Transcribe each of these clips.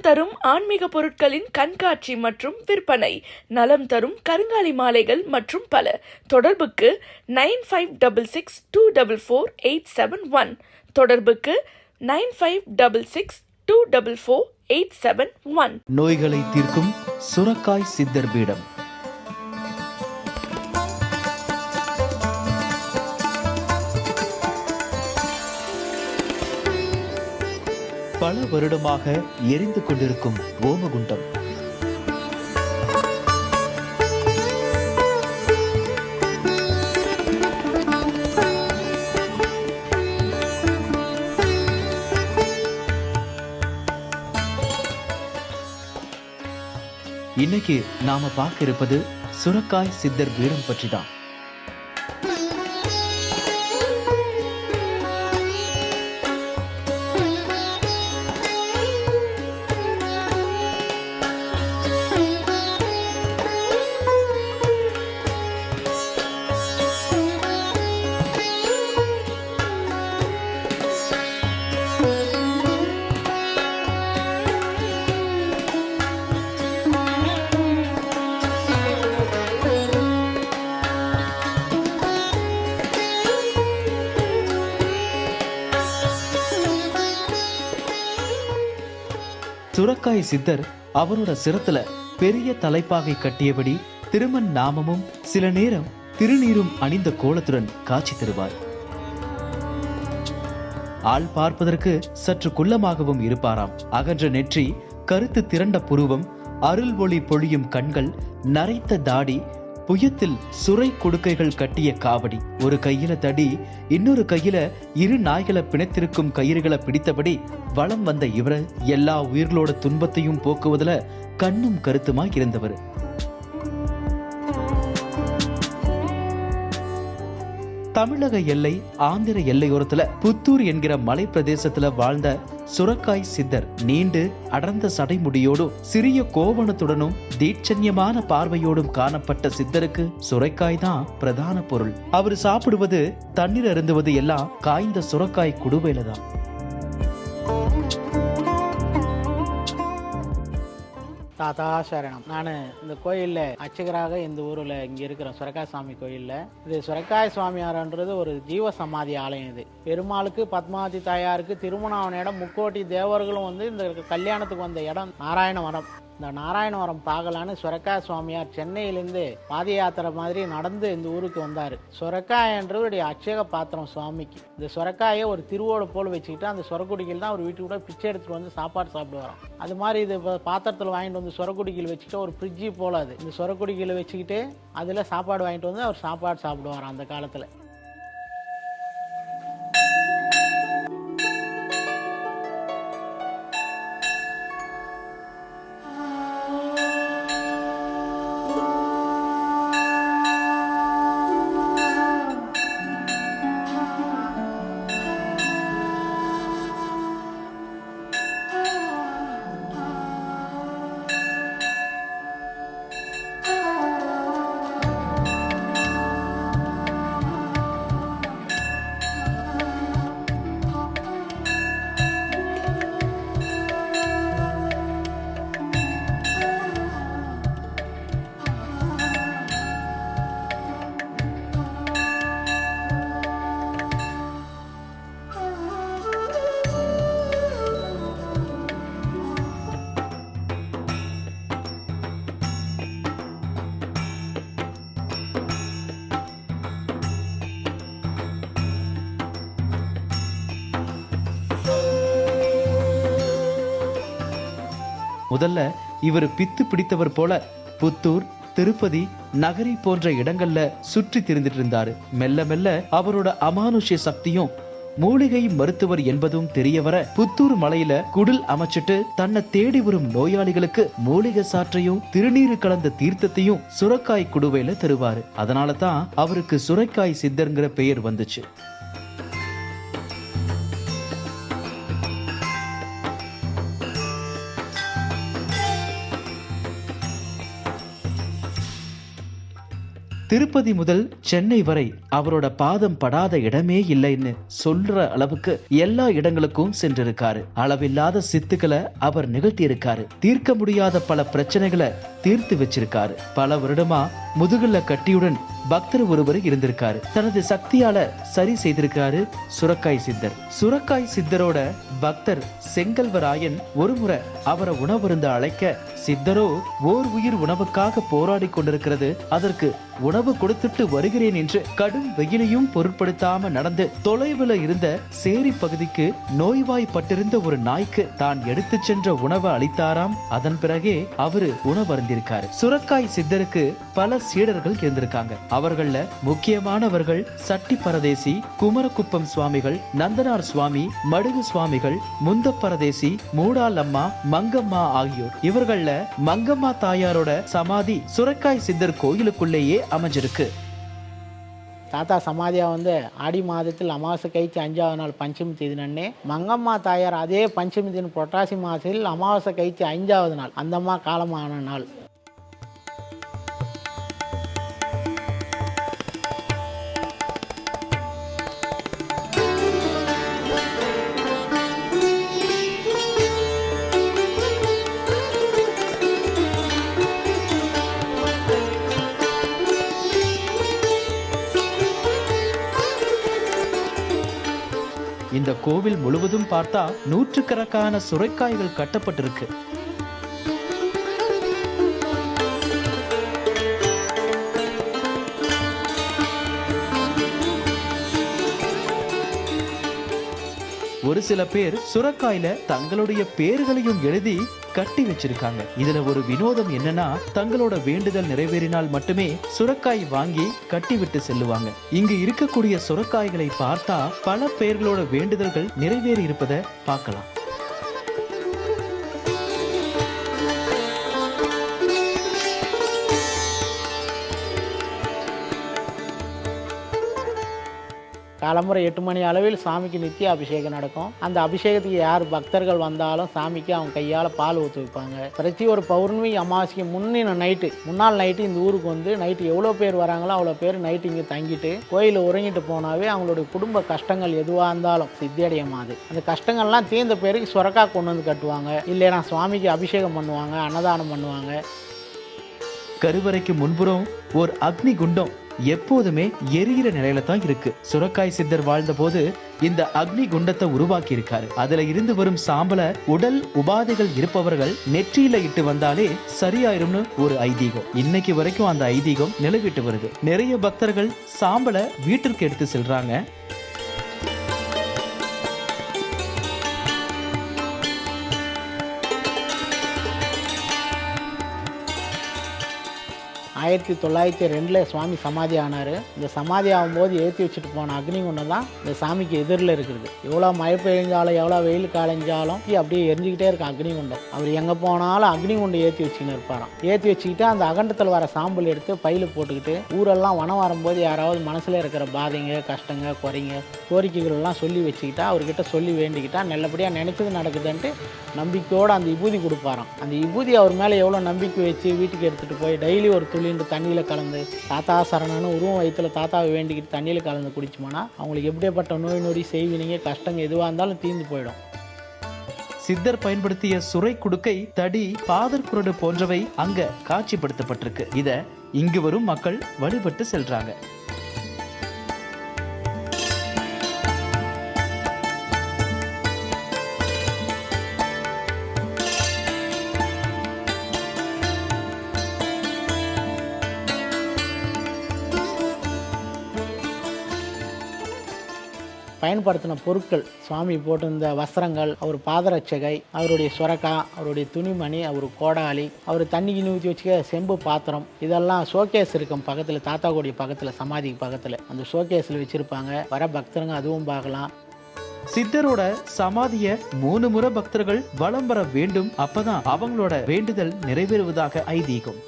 தரும் ஆன்மீக பொருட்களின் கண்காட்சி மற்றும் விற்பனை. நலம் தரும் கருங்காலி மாலைகள் மற்றும் பல. தொடர்புக்கு nine five double six two double four eight seven one. தொடர்புக்கு nine five double six two double four eight seven one. நோய்களை தீர்க்கும் சுரக்காய் சித்தர் பீடம். பல வருடமாக எரிந்து கொண்டிருக்கும் ஓமகுண்டம். இன்னைக்கு நாம பார்க்க இருப்பது சுரக்காய் சித்தர் பீடம் பற்றி திருக்காய் சித்தர் அவரோட சிரத்துல பெரிய தலைப்பாகை கட்டியபடி திருமண் நாமமும் சில நேரம் திருநீரும் அணிந்த கோலத்துடன் காட்சி தருவார். ஆள் பார்ப்பதற்கு சற்று குள்ளமாகவும் இருப்பாராம். அகன்ற நெற்றி கருத்து திரண்ட புருவம் அருள் ஒளி பொழியும் கண்கள் நரைத்த தாடி புயத்தில் சுரை கொடுக்கைகள் கட்டிய காவடி. ஒரு கையில தடி இன்னொரு கையில இரு நாய்களை பிணைத்திருக்கும் கயிறுகளை பிடித்தபடி வலம் வந்த இவர் எல்லா உயிர்களோட துன்பத்தையும் போக்குவதுல கண்ணும் கருத்துமாய் இருந்தவர். தமிழக எல்லை ஆந்திர எல்லையோரத்துல புத்தூர் என்கிற மலை பிரதேசத்துல வாழ்ந்த சுரக்காய் சித்தர் நீண்டு அடர்ந்த சடைமுடியோடும் சிறிய கோவணத்துடனும் தீட்சண்யமான பார்வையோடும் காணப்பட்ட சித்தருக்கு சுரைக்காய் தான் பிரதான பொருள். அவர் சாப்பிடுவது தண்ணீர் அருந்துவது எல்லாம் காய்ந்த சுரக்காய் குடுவையில தான். தாத்தா சரணம். நான் இந்த கோயிலில் அர்ச்சகராக இந்த ஊரில் இங்கே இருக்கிற சுரக்காய் சுவாமி கோயிலில். இது சுரக்காய் சுவாமியார்ன்றது ஒரு ஜீவ சமாதி ஆலயம் இது. பெருமாளுக்கு பத்மாவதி தாயாருக்கு திருமணாவன இடம் முக்கோட்டி தேவர்களும் வந்து இந்த கல்யாணத்துக்கு வந்த இடம் நாராயண வனம் இந்த நாராயணவரம் பார்க்கலான்னு சுரக்காய் சுவாமியார் சென்னையிலேருந்து பாத யாத்திரை மாதிரி நடந்து இந்த ஊருக்கு வந்தார். சுரக்காயன்றவருடைய அட்சேக பாத்திரம் சுவாமிக்கு. இந்த சுரக்காயை ஒரு திருவோடு போல் வச்சுக்கிட்டு அந்த சுரக்குடியில் தான் அவர் வீட்டுக்கு கூட பிச்சை எடுத்துகிட்டு வந்து சாப்பாடு சாப்பிடுவாராம். அது மாதிரி இது இப்போ பாத்திரத்தில் வாங்கிட்டு வந்து சுரக்குடிக்கில் வச்சுட்டு ஒரு ஃப்ரிட்ஜி போல் அது. இந்த சுரக்குடிக்கில் வச்சுக்கிட்டு அதில் சாப்பாடு வாங்கிட்டு வந்து அவர் சாப்பாடு சாப்பிடுவார் அந்த காலத்தில். முதல்ல இவர் பித்து பிடித்தவர் போல புத்தூர் திருப்பதி நகரி போன்ற இடங்கள்ல சுற்றி திரிந்துட்டு இருந்தாரு மெல்ல மெல்ல அவரோட அமானுஷ்ய சக்தியும் மூலிகை மருத்துவர் என்பதும் தெரிய வர புத்தூர் மலையில குடில் அமைச்சிட்டு தன்னை தேடி வரும் நோயாளிகளுக்கு மூலிகை சாற்றையும் திருநீரு கலந்த தீர்த்தத்தையும் சுரக்காய் குடுவையில தருவாரு. அதனால தான் அவருக்கு சுரைக்காய் சித்தர்ங்கிற பெயர் வந்துச்சு. திருப்பதி முதல் சென்னை வரை அவரோட பாதம் படாத இடமே இல்லைன்னு சொல்ற அளவுக்கு எல்லா இடங்களுக்கும் சென்றிருக்காரு. அளவில்லாத சித்துக்களை அவர் நிகழ்த்தி இருக்காரு தீர்க்க முடியாத பல பிரச்சனைகளை தீர்த்து வச்சிருக்காரு. பல வருடமா முதுகுல கட்டியுடன் பக்தர் ஒருவர் இருந்திருக்காரு. தனது சக்தியால சரி செய்திருக்காரு சுரக்காய் சித்தர். சுரக்காய் சித்தரோட பக்தர் செங்கல்வராயன் ஒருமுறை அவரை உணவருந்த அழைக்க சித்தரோ ஓர் உயிர் உணவுக்காக போராடி கொண்டிருக்கிறது. அதற்கு உணவு கொடுத்துட்டு வருகிறேன் என்று கடும் வெயிலையும் பொருட்படுத்தாம நடந்து தொலைவில் இருந்த சேரி பகுதிக்கு நோய்வாய்ப்பட்டிருந்த ஒரு நாய்க்கு தான் எடுத்து சென்ற உணவை அளித்தாராம். அதன் பிறகே அவரு உணவருந்திருக்காரு. சுரக்காய் சித்தருக்கு பல சீடர்கள் இருந்திருக்காங்க. அவர்கள்ல முக்கியமானவர்கள் சட்டி பரதேசி குமரகுப்பம் சுவாமிகள் நந்தனார் சுவாமி மடுகு சுவாமிகள் முந்த பரதேசி மூடாலம்மா மங்கம்மா ஆகியோர். இவர்கள்ல மங்கம்மா தாயாரோட சமாதி சுரக்காய் சித்தர் கோயிலுக்குள்ளேயே அமைஞ்சிருக்கு. தாத்தா சமாதியா வந்து ஆடி மாதத்தில் அமாவாசை கழிச்சு அஞ்சாவது நாள் பஞ்சமி தேதி நன்னே மங்கம்மா தாயார் அதே பஞ்சமி தின புரட்டாசி மாதத்தில் அமாவாசை கழிச்சு அஞ்சாவது நாள் அந்தம்மா காலமான நாள். இந்த கோவில் முழுவதும் பார்த்தா நூற்றுக்கணக்கான சுரைக்காய்கள் கட்டப்பட்டிருக்கு. ஒரு சில பேர் சுரக்காயில தங்களுடைய பேர்களையும் எழுதி கட்டி வச்சிருக்காங்க. இதுல ஒரு வினோதம் என்னன்னா தங்களோட வேண்டுதல் நிறைவேறினால் மட்டுமே சுரக்காய் வாங்கி கட்டி விட்டு செல்லுவாங்க. இங்கு இருக்கக்கூடிய சுரக்காய்களை பார்த்தா பல பேர்களோட வேண்டுதல்கள் நிறைவேறி இருப்பதை பார்க்கலாம். காலம்புரை எட்டு மணி அளவில் சாமிக்கு நித்திய அபிஷேகம் நடக்கும். அந்த அபிஷேகத்துக்கு யார் பக்தர்கள் வந்தாலும் சாமிக்கு அவங்க கையால் பால் ஊற்றி வைப்பாங்க. பிரதி ஒரு பௌர்ணமி அமாவாசைக்கு முன்னின நைட்டு முன்னாள் நைட்டு இந்த ஊருக்கு வந்து நைட்டு எவ்வளோ பேர் வராங்களோ அவ்வளோ பேர் நைட்டு இங்கே தங்கிட்டு கோயிலில் உறங்கிட்டு போனாவே அவங்களுடைய குடும்ப கஷ்டங்கள் எதுவாக இருந்தாலும் சித்தியடையமாது. அந்த கஷ்டங்கள்லாம் தீர்ந்த பேருக்கு சுரக்கா கொண்டு வந்து கட்டுவாங்க. இல்லைனா சுவாமிக்கு அபிஷேகம் பண்ணுவாங்க அன்னதானம் பண்ணுவாங்க. கருவறைக்கு முன்புறம் ஒரு அக்னி குண்டம். எப்போதுமே எரிகிற நிலையில தான் இருக்கு. சுரக்காய் சித்தர் வாழ்ந்த போது இந்த அக்னி குண்டத்தை உருவாக்கி இருக்காரு அதுல இருந்து வரும் சாம்பல உடல் உபாதைகள் இருப்பவர்கள் நெற்றியில இட்டு வந்தாலே சரியாயிரும்னு ஒரு ஐதீகம். இன்னைக்கு வரைக்கும் அந்த ஐதீகம் நிலவிட்டு வருது. நிறைய பக்தர்கள் சாம்பலை வீட்டிற்கு எடுத்து செல்றாங்க. ஆயிரத்தி தொள்ளாயிரத்தி ரெண்டில் சுவாமி சமாதி ஆனார். இந்த சமாதி ஆகும்போது ஏற்றி வச்சுட்டு போன அக்னிகுண்டம் தான் இந்த சாமிக்கு எதிரில் இருக்குது. எவ்வளோ மழை பெய்ஞ்சாலும் எவ்வளோ வெயில் காலைஞ்சாலும் அப்படியே எரிஞ்சுக்கிட்டே இருக்கும் அக்னிகுண்டம் அவர் எங்கே போனாலும் அக்னிகுண்டம் ஏற்றி வச்சுன்னு இருப்பாராம். ஏற்றி வச்சுக்கிட்டு அந்த அகண்டத்தில் வர சாம்பல் எடுத்து பையில் போட்டுக்கிட்டு ஊரெல்லாம் வனம் வரும்போது யாராவது மனசில் இருக்கிற பாதைங்க கஷ்டங்க குறைங்க கோரிக்கைகள்லாம் சொல்லி வச்சுக்கிட்டா அவர்கிட்ட சொல்லி வேண்டிக்கிட்டா நல்லபடியாக நினச்சது நடக்குதுன்ட்டு நம்பிக்கையோடு அந்த விபூதி கொடுப்பாராம். அந்த விபூதி அவர் மேலே எவ்வளோ நம்பிக்கை வச்சு வீட்டுக்கு எடுத்துகிட்டு போய் டெய்லி ஒரு துளிண்டு தண்ணியில் கலந்து தாத்தா சரணன்னு உருவம் வயிற்றில் தாத்தாவை வேண்டிக்கிட்டு தண்ணியில் கலந்து குடிச்சோம்னா அவங்களுக்கு எப்படியாப்பட்ட நோய் நொடி செய்வினிங்க கஷ்டங்க எதுவாக இருந்தாலும் தீர்ந்து போயிடும். சித்தர் பயன்படுத்திய சுரை குடுக்கை தடி பாதற்குரடு போன்றவை அங்க காட்சிப்படுத்தப்பட்டிருக்கு. இத இங்கு வரும் மக்கள் வழிபட்டு செல்றாங்க. பயன்படுத்தின பொருட்கள். சுவாமி போட்டிருந்த வஸ்திரங்கள் அவர் பாதரட்சகை அவருடைய சுரக்கா அவருடைய துணிமணி அவர் கோடாலி அவர் தண்ணிக்கு ஊற்றி வச்சுக்க செம்பு பாத்திரம் இதெல்லாம் ஷோகேஸ் இருக்கும் பக்கத்தில் தாத்தா கோடி பக்கத்தில் சமாதிக்கு பக்கத்தில். அந்த ஷோகேஸில் வச்சுருப்பாங்க. வர பக்தருங்க அதுவும் பார்க்கலாம். சித்தரோட சமாதிய மூணு முறை பக்தர்கள் வலம் வர வேண்டும். அப்பதான் அவங்களோட வேண்டுதல் நிறைவேறுவதாக ஐதீகம்.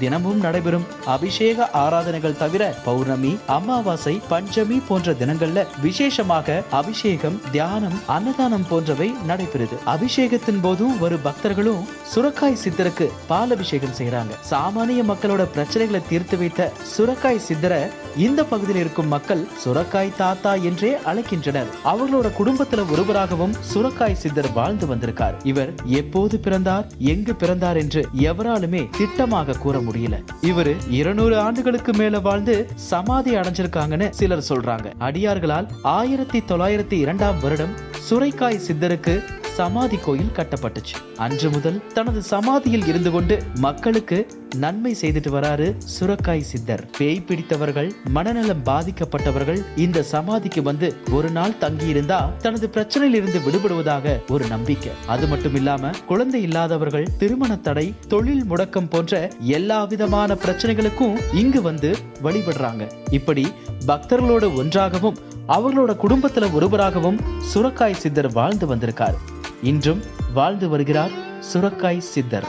தினமும் நடைபெறும் அபிஷேக ஆராதனைகள் தவிர பௌர்ணமி அமாவாசை பஞ்சமி போன்ற தினங்கள்ல விசேஷமாக அபிஷேகம் தியானம் அன்னதானம் போன்றவை நடைபெறுது. அபிஷேகத்தின் போதும் வரும் பக்தர்களும் சுரக்காய் சித்தருக்கு பால் அபிஷேகம் செய்யறாங்க சாமானிய மக்களோட பிரச்சனைகளை தீர்த்து வைத்த சுரக்காய் சித்தரை இந்த பகுதியில் இருக்கும் மக்கள் சுரக்காய் தாத்தா என்றே அழைக்கின்றனர். அவர்களோட குடும்பத்துல ஒருவராகவும் சுரக்காய் சித்தர் வாழ்ந்து வந்திருக்கார். இவர் எப்போது பிறந்தார் எங்கு பிறந்தார் என்று எவராலுமே திட்டமாக கூற முடியல. இவரு இருநூறு ஆண்டுகளுக்கு மேல வாழ்ந்து சமாதி அடைஞ்சிருக்காங்கன்னு சிலர் சொல்றாங்க. அடியார்களால் ஆயிரத்தி தொள்ளாயிரத்தி இரண்டாம் வருடம் சுரைக்காய் சித்தருக்கு சமாதி கோயில் கட்டப்பட்டுச்சு. அன்று முதல் தனது சமாதியில் இருந்து கொண்டு மக்களுக்கு நன்மை செய்துட்டு வராரு சுரக்காய் சித்தர். பேய் பிடித்தவர்கள் மனநலம் பாதிக்கப்பட்டவர்கள் இந்த சமாதிக்கு வந்து ஒரு நாள் தங்கி இருந்தா தனது பிரச்சனையில் இருந்து விடுபடுவதாக ஒரு நம்பிக்கை. அது மட்டும் இல்லாம குழந்தை இல்லாதவர்கள் திருமண தடை தொழில் முடக்கம் போன்ற எல்லா விதமான பிரச்சனைகளுக்கும் இங்கு வந்து வழிபடுறாங்க. இப்படி பக்தர்களோடு ஒன்றாகவும் அவர்களோட குடும்பத்துல ஒருவராகவும் சுரக்காய் சித்தர் வாழ்ந்து வந்திருக்கார். இன்றும் வாழ்ந்து வருகிறார் சுரக்காய் சித்தர்.